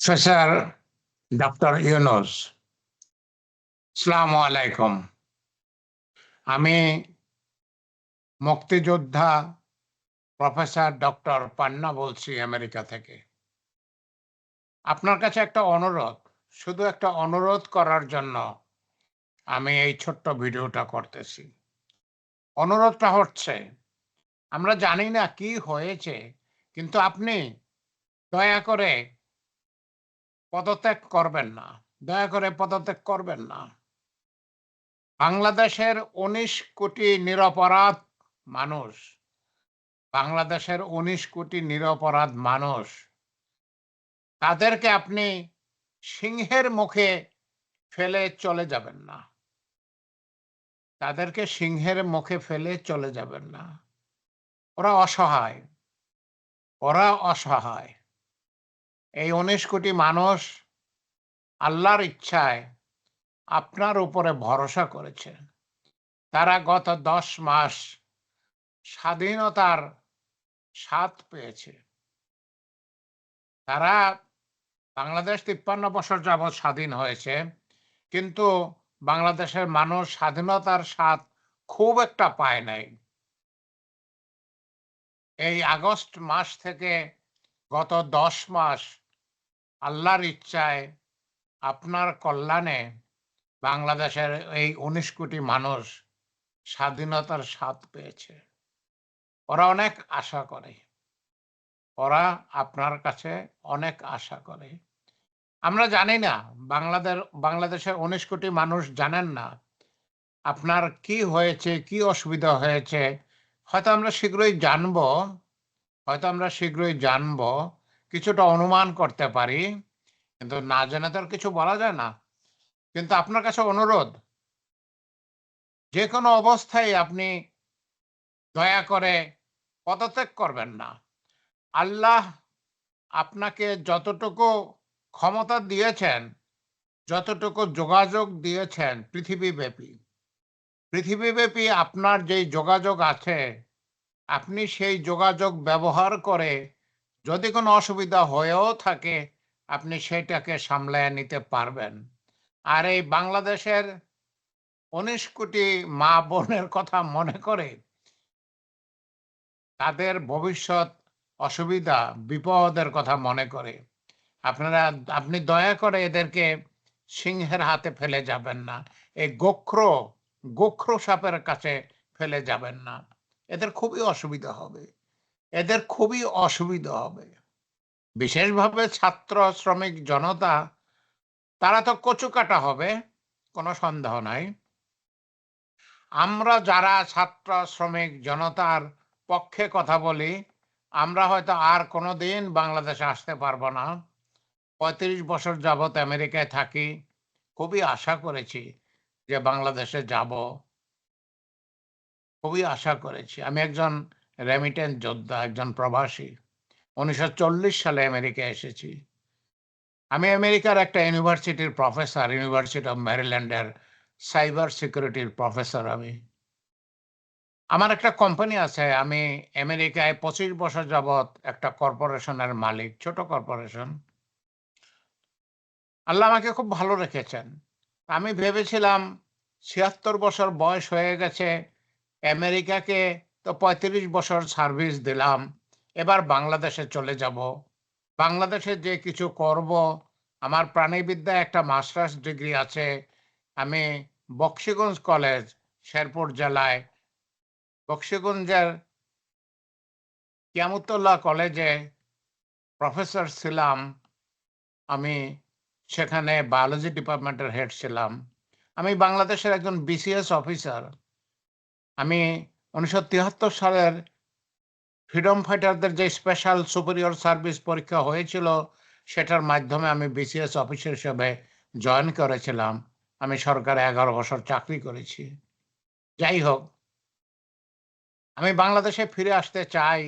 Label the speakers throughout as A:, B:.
A: Professor doctor Yunus সালাম আলাইকুম আমি মুক্তিযোদ্ধা প্রফেসর ডক্টর পান্না বলছি আমেরিকা থেকে। আপনার কাছে একটা অনুরোধ, শুধু একটা অনুরোধ করার জন্য আমি এই ছোট্ট ভিডিওটা করতেছি। অনুরোধটা হচ্ছে, আমরা জানি না কি হয়েছে, কিন্তু আপনি দয়া করে পদত্যাগ করবেন না। দয়া করে পদত্যাগ করবেন না। বাংলাদেশের উনিশ কোটি নিরপরাধ মানুষ, বাংলাদেশের উনিশ কোটি নিরপরাধ মানুষ, তাদেরকে আপনি সিংহের মুখে ফেলে চলে যাবেন না। তাদেরকে সিংহের মুখে ফেলে চলে যাবেন না। ওরা অসহায়। ওরা অসহায়। এই উনিশ কোটি মানুষ আল্লাহর ইচ্ছায় আপনার উপরে ভরসা করেছে। তারা গত দশ মাস স্বাধীনতার স্বাদ পেয়েছে। তারা বাংলাদেশ তিপ্পান্ন বছর যাবৎ স্বাধীন হয়েছে, কিন্তু বাংলাদেশের মানুষ স্বাধীনতার স্বাদ খুব একটা পায় নাই। এই আগস্ট মাস থেকে গত দশ মাস আল্লাহর ইচ্ছায় আপনার কল্যাণে বাংলাদেশের এই উনিশ কোটি মানুষ স্বাধীনতার স্বাদ পেয়েছে। ওরা অনেক আশা করে। ওরা আপনার কাছে অনেক আশা করে। আমরা জানি না বাংলাদেশ বাংলাদেশের উনিশ কোটি মানুষ জানেন না আপনার কি হয়েছে, কি অসুবিধা হয়েছে। হয়তো আমরা শীঘ্রই জানব হয়তো আমরা শীঘ্রই জানব, কিছুটা অনুমান করতে পারি, কিন্তু না জেনে তো আর কিছু বলা যায় না। কিন্তু আপনার কাছে অনুরোধ যে কোনো অবস্থায় আপনি দয়া করে পদত্যাগ করবেন না। আল্লাহ আপনাকে যতটুকু ক্ষমতা দিয়েছেন, যতটুকু যোগাযোগ দিয়েছেন পৃথিবীব্যাপী পৃথিবীব্যাপী আপনার যেই যোগাযোগ আছে আপনি সেই যোগাযোগ ব্যবহার করে যদি কোনো অসুবিধা হয়েও থাকে, আপনি সেটাকে সামলায় নিতে পারবেন। আর এই বাংলাদেশের উনিশ কোটি মা বোনের কথা মনে করে তাদের ভবিষ্যৎ অসুবিধা, বিপদের কথা মনে করে। আপনারা, আপনি দয়া করে এদেরকে সিংহের হাতে ফেলে যাবেন না। এই গোখ্র গোখ্র সাপের কাছে ফেলে যাবেন না। এদের খুবই অসুবিধা হবে। এদের খুবই অসুবিধা হবে। বিশেষভাবে ছাত্র, শ্রমিক, জনতা, তারা তো কচু কাটা হবে, কোনো সন্দেহ নাই। আমরা যারা ছাত্র, শ্রমিক, জনতার পক্ষে কথা বলি, আমরা হয়তো আর কোনো দিন বাংলাদেশে আসতে পারব না। পঁয়ত্রিশ বছর যাবৎ আমেরিকায় থাকি। খুবই আশা করেছি যে বাংলাদেশে যাব। খুবই আশা করেছি। আমি একজন রেমিটেন্স যোদ্ধা, একজন প্রবাসী। উনিশশো চল্লিশ সালে আমেরিকায় এসেছি। আমি আমেরিকার একটা ইউনিভার্সিটির প্রফেসর ইউনিভার্সিটি অফ ম্যারিল্যান্ডের সাইবার সিকিউরিটির প্রফেসর আমি। আমার একটা কোম্পানি আছে, আমি আমেরিকায় পঁচিশ বছর যাবৎ একটা কর্পোরেশনের মালিক, ছোট কর্পোরেশন আল্লাহ আমাকে খুব ভালো রেখেছেন। আমি ভেবেছিলাম ছিয়াত্তর বছর বয়স হয়ে গেছে আমেরিকাকে তো পঁয়ত্রিশ বছর সার্ভিস দিলাম, এবার বাংলাদেশে চলে যাব। বাংলাদেশে যে কিছু করব, আমার প্রাণীবিদ্যায় একটা মাস্টার্স ডিগ্রি আছে, আমি বক্সিগঞ্জ কলেজ শেরপুর জেলায়। বক্সিগঞ্জের কিয়ামুতুল্লাহ কলেজে প্রফেসর ছিলাম, আমি সেখানে বায়োলজি ডিপার্টমেন্টের হেড ছিলাম। আমি বাংলাদেশের একজন বিসিএস অফিসার আমি উনিশশো তিয়াত্তর সালের ফ্রিডম ফাইটারদের যে স্পেশাল সুপিরিয়র সার্ভিস পরীক্ষা হয়েছিল, সেটার মাধ্যমে আমি বিসিএস অফিসার হিসেবে জয়েন করেছিলাম। আমি সরকারে এগারো বছর চাকরি করেছি। যাই হোক, আমি বাংলাদেশে ফিরে আসতে চাই,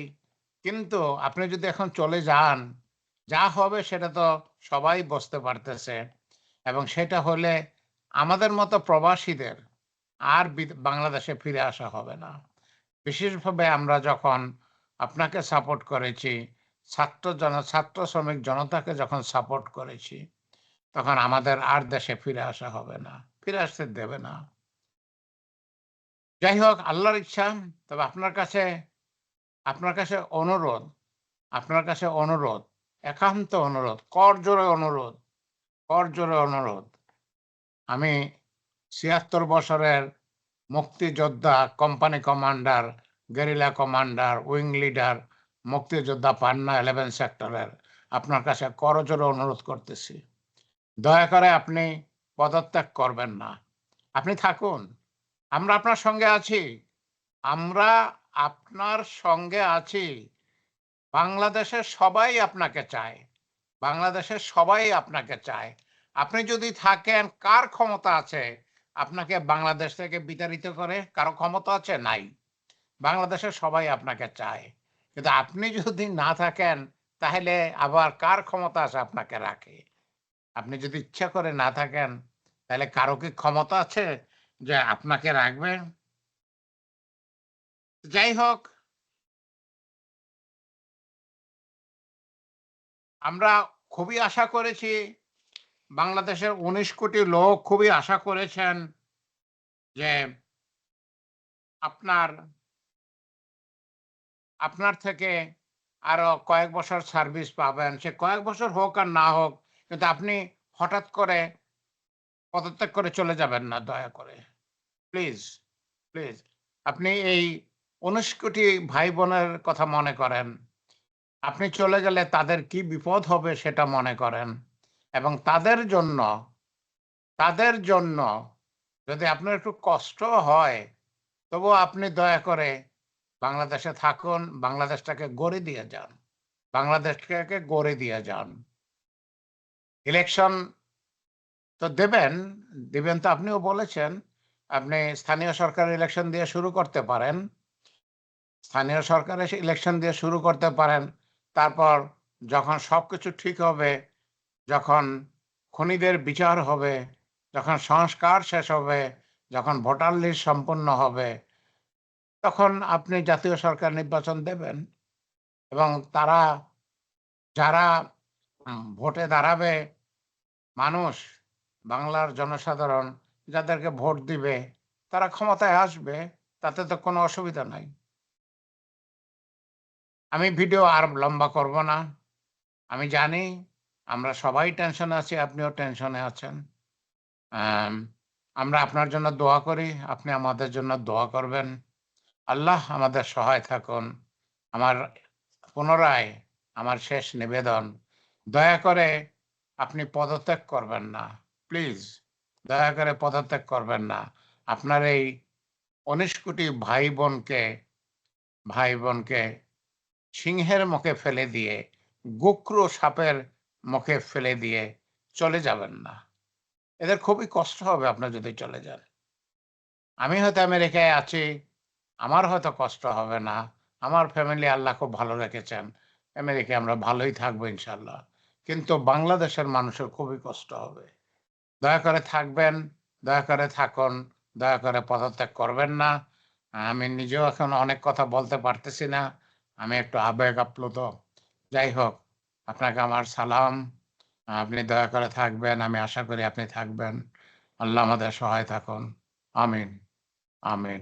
A: কিন্তু আপনি যদি এখন চলে যান, যা হবে সেটা তো সবাই বুঝতে পারতেছে। এবং সেটা হলে আমাদের মতো প্রবাসীদের আর বাংলাদেশে ফিরে আসা হবে না। বিশেষভাবে আমরা যখন আপনাকে সাপোর্ট করেছি, ছাত্র জন, ছাত্র শ্রমিক জনতাকে যখন সাপোর্ট করেছি, তখন আমাদের আর দেশে ফিরে আসা হবে না। ফিরে আসতে দেবে না। যাই হোক, আল্লাহর ইচ্ছা, তবে আপনার কাছে আপনার কাছে অনুরোধ, আপনার কাছে অনুরোধ, একান্ত অনুরোধ কর জোরে অনুরোধ কর জোরে অনুরোধ। আমি ছিয়াত্তর বছরের মুক্তিযোদ্ধা company commander guerrilla commander wing leader মুক্তিযোদ্ধা পান্না ইলেভেন সেক্টরের আপনার কাছে করজোরে অনুরোধ করতেছি। দয়া করে আপনি পদত্যাগ করবেন না। আপনি থাকুন। আমরা আপনার সঙ্গে আছি। আমরা আপনার সঙ্গে আছি। বাংলাদেশের সবাই আপনাকে চায়। বাংলাদেশের সবাই আপনাকে চায়। আপনি যদি থাকেন, কার ক্ষমতা আছে? আপনাকে বাংলাদেশ থেকে বিতাড়িত করে, কারও ক্ষমতা আছে? নাই। বাংলাদেশের সবাই আপনাকে চায়। কিন্তু আপনি যদি না থাকেন, তাহলে আবার কার ক্ষমতা আছে আপনাকে রাখে? আপনি যদি ইচ্ছা করে না থাকেন, তাহলে কারও কি ক্ষমতা আছে যে আপনাকে রাখবে? যাই হোক। আমরা খুবই আশা করেছি বাংলাদেশের উনিশ কোটি লোক খুবই আশা করেছেন যে আপনার আপনার থেকে আরও কয়েক বছর সার্ভিস পাবেন। সে কয়েক বছর হোক আর না হোক, কিন্তু আপনি হঠাৎ করে পদত্যাগ করে চলে যাবেন না, দয়া করে। প্লিজ প্লিজ আপনি এই উনিশ কোটি ভাই বোনের কথা মনে করেন। আপনি চলে গেলে তাদের কি বিপদ হবে সেটা মনে করেন। এবং তাদের জন্য তাদের জন্য যদি আপনার একটু কষ্ট হয়, তবু আপনি দয়া করে বাংলাদেশে থাকুন, বাংলাদেশটাকে গড়ে দিয়ে যান, বাংলাদেশটাকে গড়ে দিয়ে যান। ইলেকশন তো দেবেন দেবেন তো আপনিও বলেছেন, আপনি স্থানীয় সরকার ইলেকশন দিয়ে শুরু করতে পারেন। স্থানীয় সরকারের ইলেকশন দিয়ে শুরু করতে পারেন, তারপর যখন সব কিছু ঠিক হবে যখন খনিদের বিচার হবে, যখন সংস্কার শেষ হবে, যখন ভোটার লিস্ট সম্পন্ন হবে, তখন আপনি জাতীয় সরকার নির্বাচন দেবেন। এবং তারা, যারা ভোটে দাঁড়াবে, মানুষ, বাংলার জনসাধারণ, যাদেরকে ভোট দিবে, তারা ক্ষমতায় আসবে, তাতে তো কোনো অসুবিধা নাই। আমি ভিডিও আর লম্বা করব না। আমি জানি আমরা সবাই টেনশনে আছি, আপনিও টেনশনে আছেন। আমরা আপনার জন্য দোয়া করি, আপনি আমাদের জন্য দোয়া করবেন। আল্লাহ আমাদের সহায় থাকুন। আমার পুনরায় আমার শেষ নিবেদন, দয়া করে আপনি পদত্যাগ করবেন না। প্লিজ, দয়া করে পদত্যাগ করবেন না। আপনার এই উনিশ কোটি ভাই বোনকে ভাই বোনকে সিংহের মুখে ফেলে দিয়ে গোক্রো সাপের মুখে ফেলে দিয়ে চলে যাবেন না। এদের খুবই কষ্ট হবে আপনার যদি চলে যান। আমি হয়তো আমেরিকায় আছি, আমার হয়তো কষ্ট হবে না। আমার ফ্যামিলি আল্লাহ খুব ভালো রেখেছেন, আমেরিকায় আমরা ভালোই থাকব ইনশাল্লাহ কিন্তু বাংলাদেশের মানুষের খুবই কষ্ট হবে। দয়া করে থাকবেন, দয়া করে থাকুন, দয়া করে পদত্যাগ করবেন না। আমি নিজেও এখন অনেক কথা বলতে পারতেছি না, আমি একটু আবেগ আপ্লুত। যাই হোক আপনাকে আমার সালাম। আপনি দয়া করে থাকবেন, আমি আশা করি আপনি থাকবেন। আল্লাহ আমাদের সহায় থাকুন। আমিন। আমিন।